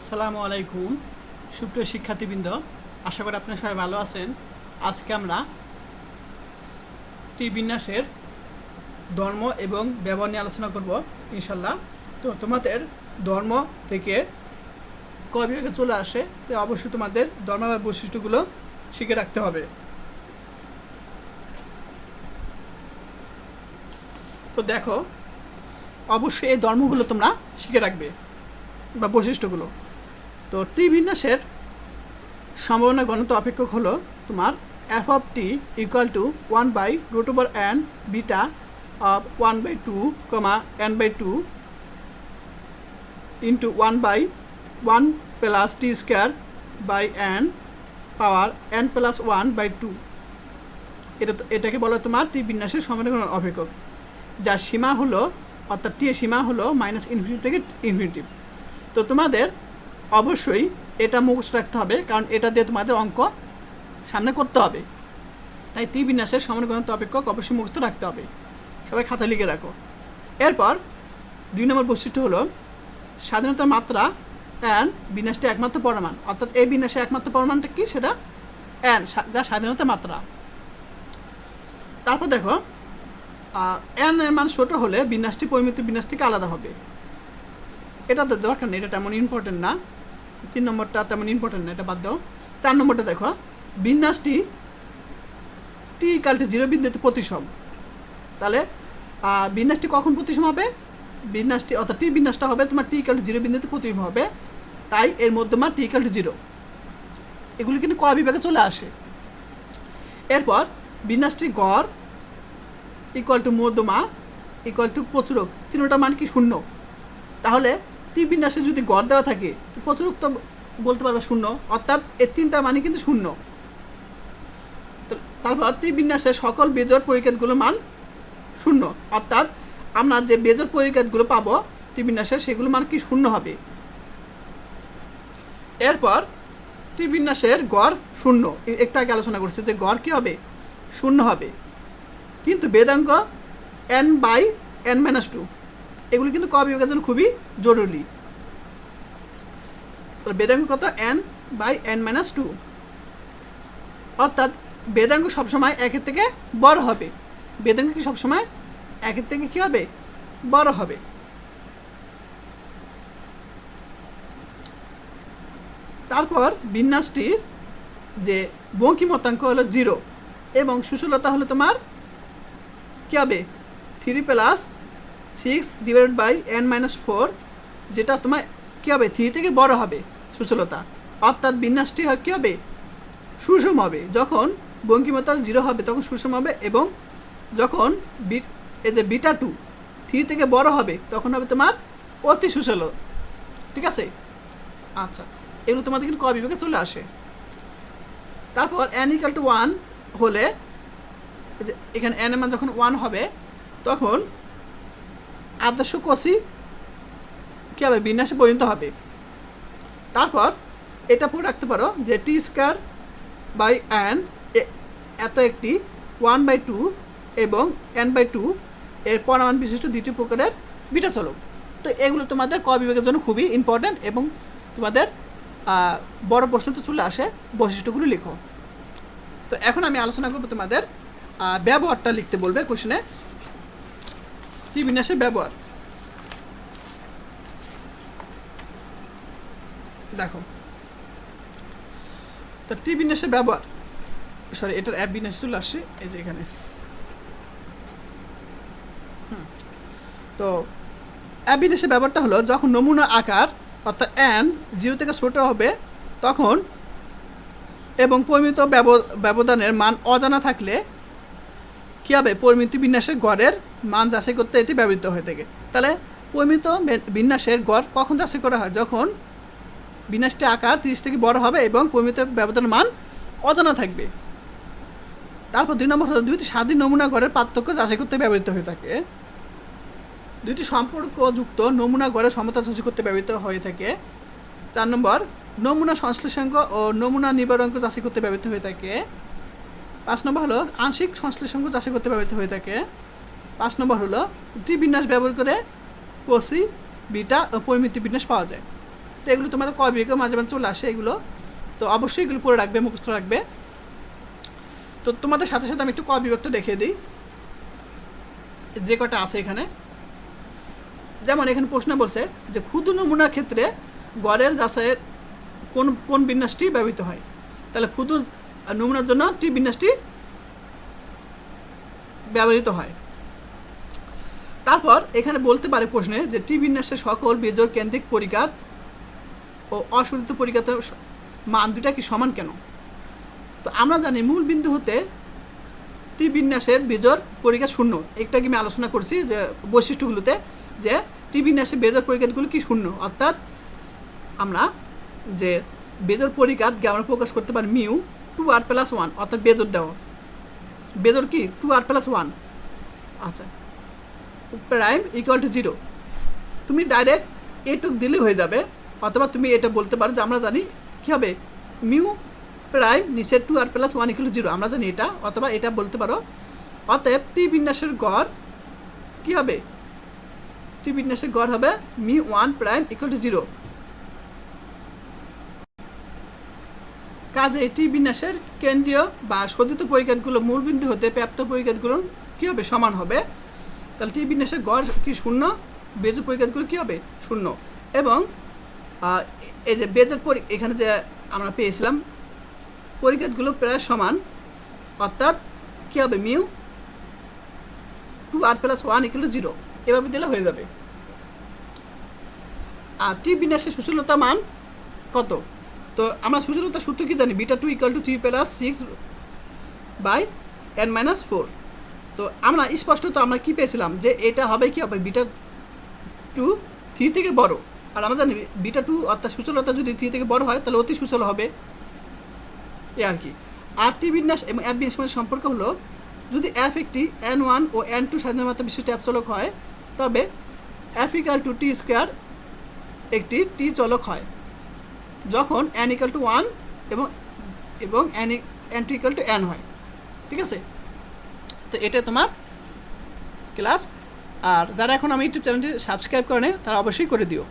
আসসালামু আলাইকুম, সুপ্রিয় শিক্ষার্থীবৃন্দ, আশা করি আপনারা সবাই ভালো আছেন। আজকে আমরা টি বিন্যাসের ধর্ম এবং ব্যবহার নিয়ে আলোচনা করব ইনশাল্লাহ তো তোমাদের ধর্ম থেকে ক বিভাগে চলে আসে, তো অবশ্যই তোমাদের ধর্ম বা বৈশিষ্ট্যগুলো শিখে রাখতে হবে। তো দেখো, অবশ্যই এই ধর্মগুলো তোমরা শিখে রাখবে বা বৈশিষ্ট্যগুলো। তো ত্রিবিন্যাসের সম্ভাবনা গণত অপেক্ষক হলো তোমার F of T equal to one by root over N beta of one by two comma N by two into one by one plus T square by N power N plus one by two এটা এটাকে বলা তোমার ত্রিবিন্যাসের সম্ভাবনা অপেক্ষক। যার সীমা হলো অর্থাৎ টি সীমা হলো মাইনাস ইনফিনিটি থেকে ইনফিনিটিভ তো তোমাদের অবশ্যই এটা মুখস্থ রাখতে হবে, কারণ এটা দিয়ে তোমাদের অঙ্ক সামনে করতে হবে। তাই টি বিন্যাসের সমানুগণত অপেক্ষক অবশ্যই মুখস্থ রাখতে হবে। সবাই খাতা লিখে রাখো। এরপর দুই নম্বর বৈশিষ্ট্য হলো, স্বাধীনতার মাত্রা অ্যান বিন্যাসটি একমাত্র পরমাণ। অর্থাৎ এই বিন্যাসের একমাত্র পরমাণটা কি? সেটা অ্যান যা স্বাধীনতার মাত্রা। তারপর দেখো এন এর মান ছোট হলে বিন্যাসটি পরিমিত বিন্যাস থেকে আলাদা হবে। এটা তো দরকার নেই, এটা তেমন ইম্পর্টেন্ট না। তিন নম্বরটা তেমন ইম্পর্টেন্ট না, এটা বাদ দাও। চার নম্বরটা দেখো, বিন্যাসটি টি কালটি জিরো বিন্দুতে প্রতিসম। তাহলে বিন্যাসটি কখন প্রতিসম হবে? বিন্যাসটি, অর্থাৎ টি বিন্যাসটা হবে, তোমার টি কালটি জিরো বিন্দুতে প্রতিসম হবে, তাই এর মধ্যমা টি কালটি জিরো এগুলি কিন্তু ক বিভাগে চলে আসে। এরপর, বিন্যাসটি গড় ইকুয়াল টু মধ্যমা ইকুয়াল টু প্রচুরক, তিনটা মান কি শূন্য? তাহলে টি বিন্যাসে যদি গড় দেওয়া থাকে, তো প্রচুরক তো বলতে পারবে শূন্য। অর্থাৎ এর তিনটা মানে কিন্তু শূন্য। তারপর টি বিন্যাসের সকল বেজর পরিকেতগুলোর মান শূন্য। অর্থাৎ আমরা যে বেজর পরিকেতগুলো পাবো টি বিন্যাসের সেগুলো মান কি শূন্য হবে? এরপর টি বিন্যাসের গড় শূন্য। একটু আগে আলোচনা করছে যে গড় কি হবে? শূন্য হবে। কিন্তু বেদাঙ্ক N by N minus two এগুলি কিন্তু ক বিভাগের জন্য খুবই জরুরি। বেদাঙ্ক কত? N by N minus two অর্থাৎ বেদাঙ্ক সবসময় একের থেকে বড় হবে। বেদাঙ্ক কি সবসময় একের থেকে কি হবে? বড় হবে। তারপর বিন্যাসটির যে বঙ্কিমতাঙ্ক হলো জিরো এবং সুশীলতা হলো তোমার কী হবে? Three plus six divided by N minus four যেটা তোমার কী হবে? থ্রি থেকে বড় হবে, সুচলতা। অর্থাৎ বিন্যাসটি কী হবে? সুষম হবে। যখন বঙ্কিমতা জিরো হবে, তখন সুষম হবে এবং যখন বি এই যে বিটা টু থ্রি থেকে বড় হবে, তখন হবে তোমার অতি সুচল। ঠিক আছে? আচ্ছা এগুলো তোমাদের কিন্তু ক চলে আসে। তারপর এন ইকাল টু ওয়ান হলে এখানে এন এর মান যখন ওয়ান হবে, তখন আদর্শ কষি কী হবে বিন্যাসে পরিণত হবে? তারপর এটা পড়ে রাখতে পারো যে টি স্কোয়ার বাই এন এত একটি ওয়ান বাই টু এবং এন বাই টু এর পরমাণ বিশিষ্ট দ্বিতীয় প্রকারের বিটা চলক। তো এগুলো তোমাদের ক বিভাগের জন্য খুবই ইম্পর্ট্যান্ট এবং তোমাদের বড় প্রশ্নতে চলে আসে বৈশিষ্ট্যগুলো লিখো। তো এখন আমি আলোচনা করব তোমাদের ব্যবহারটা লিখতে বলবে কোশ্চেনে টি বিন্যাসের ব্যবহার। দেখো। তো টি বিন্যাসের ব্যবহার। সরি এটার অ্যাপ বিন্যাসে চলে আসছে এই যে এখানে। তো, অ্যাপ বিন্যাসের ব্যবহারটা হলো, যখন নমুনা আকার, অর্থাৎ এন জিরো থেকে ছোট হবে, তখন এবং পরিমিত ব্যব- ব্যবধানের মান অজানা থাকলে কী হবে? পরিমিত বিন্যাসের গড়ের মান যাচাই করতে এটি ব্যবহৃত হয়ে থাকে। তাহলে পরিমিত বিন্যাসের গড় কখন যাচাই করা হয়? যখন বিন্যাসটি আকার তিরিশ থেকে বড় হবে এবং পরিমিত ব্যবধানের মান অজানা থাকবে। তারপর দুই নম্বর দুইটি স্বাধীন নমুনা গড়ের পার্থক্য যাচাই করতে ব্যবহৃত হয়ে থাকে। দুইটি সম্পর্কযুক্ত নমুনা গড়ের সমতা যাচাই করতে ব্যবহৃত হয়ে থাকে। চার নম্বর, নমুনা সংশ্লেষাঙ্ক ও নমুনা নিবারণাঙ্ক যাচাই করতে ব্যবহৃত হয়ে থাকে। পাঁচ নম্বর হলো আংশিক সংশ্লেষাঙ্ক যাচাই করতে ব্যবহৃত হয়ে থাকে। পাঁচ নম্বর হলো টি বিন্যাস ব্যবহার করে কোসি, বিটা ও পরিমিতি বিন্যাস পাওয়া যায়। তো এগুলো তোমাদের ক মাঝে মাঝে চলে আসে এগুলো। তো অবশ্যই এগুলো পড়ে রাখবে, মুখস্থ রাখবে। তো তোমাদের সাথে সাথে আমি একটু ক বিভাগটা দেখিয়ে দিই। যে কটা আছে এখানে। যেমন এখানে প্রশ্ন বলছে যে ক্ষুদ্র নমুনার ক্ষেত্রে গড়ের যাচাইয়ের কোন কোন বিন্যাসটি ব্যবহৃত হয়? তাহলে ক্ষুদ্র নমুনার জন্য টি বিন্যাসটি ব্যবহৃত হয়। তারপর এখানে বলতে পারে প্রশ্নে যে টি বিন্যাসের সকল বেজোর কেন্দ্রিক পরিকাত ও অশোধিত পরিকাতের মান দুটা কি সমান কেন? তো আমরা জানি মূল বিন্দু হতে টি বিন্যাসের বেজোর পরিকাত শূন্য। একটা কি আমি আলোচনা করছি যে বৈশিষ্ট্যগুলোতে যে টি বিন্যাসের বেজোর পরিকাতগুলো কি শূন্য? অর্থাৎ আমরা যে বেজোর পরিকাতকে আমরা প্রকাশ করতে পারি mu two R plus one অর্থাৎ বেজোর দেওয়া। বেজোর কি? টু আর প্লাস ওয়ান আচ্ছা। প্রাইম ইকুয়াল টু জিরো তুমি ডাইরেক্ট এটুক দিলে হয়ে যাবে, অথবা তুমি এটা বলতে পারো যে আমরা জানি কী হবে? মিউ প্রাইম নিচের two R plus one equal zero আমরা জানি এটা, অথবা এটা বলতে পারো। অতএব টি বিন্যাসের গড় কী হবে? টি বিন্যাসের গড় হবে mu one prime equal to zero কাজে টি বিন্যাসের কেন্দ্রীয় বা শোধিত পরিকাতগুলো মূলবিন্দু হতে প্রাপ্ত পরিকাতগুলো কী হবে? সমান হবে। তাহলে টি বিন্যাসের গড় কি শূন্য? বেজের পরিকাতগুলো কী হবে? শূন্য। এবং এই যে বেজের পরি, এখানে যে আমরা পেয়েছিলাম পরিকাতগুলো প্রায় সমান। অর্থাৎ কী হবে? Mu two R plus one equal zero. এভাবে দিলে হয়ে যাবে। আর টি বিন্যাসের সুশীলতা মান কত? তো আমরা সুশীলতা সূত্র কি জানি? Beta two equal to three plus six by N minus four তো আমরা স্পষ্টত আমরা কি পেয়েছিলাম? যে এটা হবে কি হবে? বিটা টু থ্রি থেকে বড়। আর আমরা জানি বিটা টু অর্থাৎ সুচলতা যদি থ্রি থেকে বড় হয়, তাহলে অতি সুচল হবে। এ আর কি। আর টি বিন্যাস এবং অ্যাপ বিন্যাসের সম্পর্ক হলো, যদি অ্যাপ একটি এন ওয়ান ও এন টু স্বাধীন মাত্রা বিশিষ্ট অ্যাপ চলক হয়, তবে F equal to T square একটি টি চলক হয়। যখন অ্যান ইকাল টু ওয়ান এবং এবং N N two equal to N হয়। ঠিক আছে? তো এটা তোমার ক্লাস আর যারা এখন আমি ইউটিউব চ্যানেলটি সাবস্ক্রাইব করে নেই, তারা অবশ্যই করে দিও।